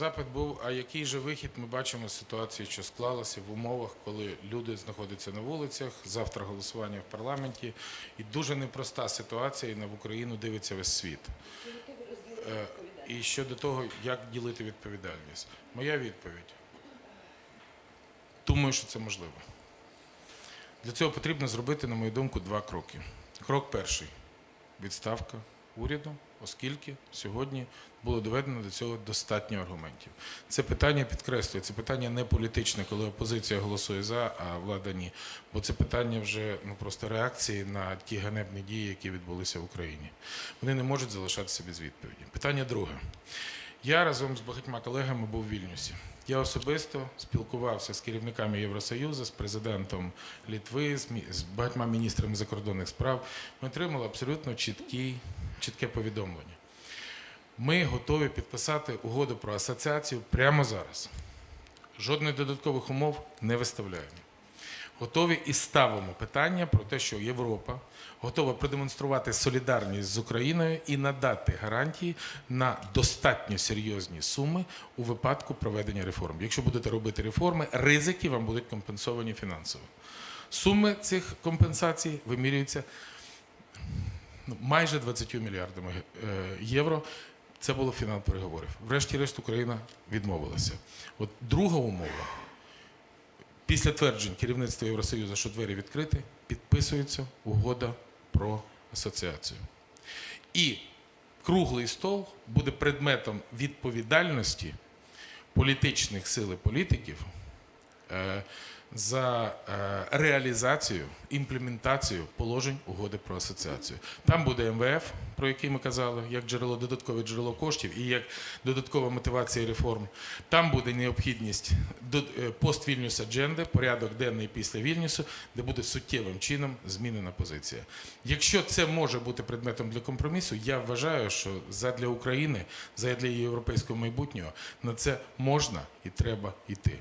Запит був, а який же вихід ми бачимо з ситуації, що склалася в умовах, коли люди знаходяться на вулицях, завтра голосування в парламенті, і дуже непроста ситуація, і на Україну дивиться весь світ. Е, І щодо того, як ділити відповідальність, моя відповідь. Думаю, що це можливо. Для цього потрібно зробити, на мою думку, два кроки. Крок перший відставка уряду, оскільки сьогодні було доведено до цього достатньо аргументів. Це питання підкреслюю, це питання не політичне, коли опозиція голосує за, а влада ні. Бо це питання вже ну просто реакції на ті ганебні дії, які відбулися в Україні. Вони не можуть залишатися без відповіді. Питання друге. Я разом з багатьма колегами був в Вільнюсі. Я особисто спілкувався з керівниками Євросоюзу, з президентом Літви, з багатьма міністрами закордонних справ. Ми отримали абсолютно чіткі, чітке повідомлення. Ми готові підписати угоду про асоціацію прямо зараз. Жодних додаткових умов не виставляємо. Готові і ставимо питання про те, що Європа готова продемонструвати солідарність з Україною і надати гарантії на достатньо серйозні суми у випадку проведення реформ. Якщо будете робити реформи, ризики вам будуть компенсовані фінансово. Суми цих компенсацій вимірюються майже 20 мільярдами е, євро. Це було фінал переговорів. Врешті-решт Україна відмовилася. От друга умова. Після тверджень керівництва Євросоюзу, що двері відкриті, підписується угода про асоціацію. І круглий стол буде предметом відповідальності політичних сил і політиків е, за е, реалізацію, імплементацію положень угоди про асоціацію. Там буде МВФ, про який ми казали, як джерело додаткове джерело коштів і як додаткова мотивація реформ. Там буде необхідність е, пост-Вільнюс адженди, порядок денний після Вільнюсу, де буде суттєвим чином змінена позиція. Якщо це може бути предметом для компромісу, я вважаю, що задля України, задля європейського майбутнього на це можна і треба йти.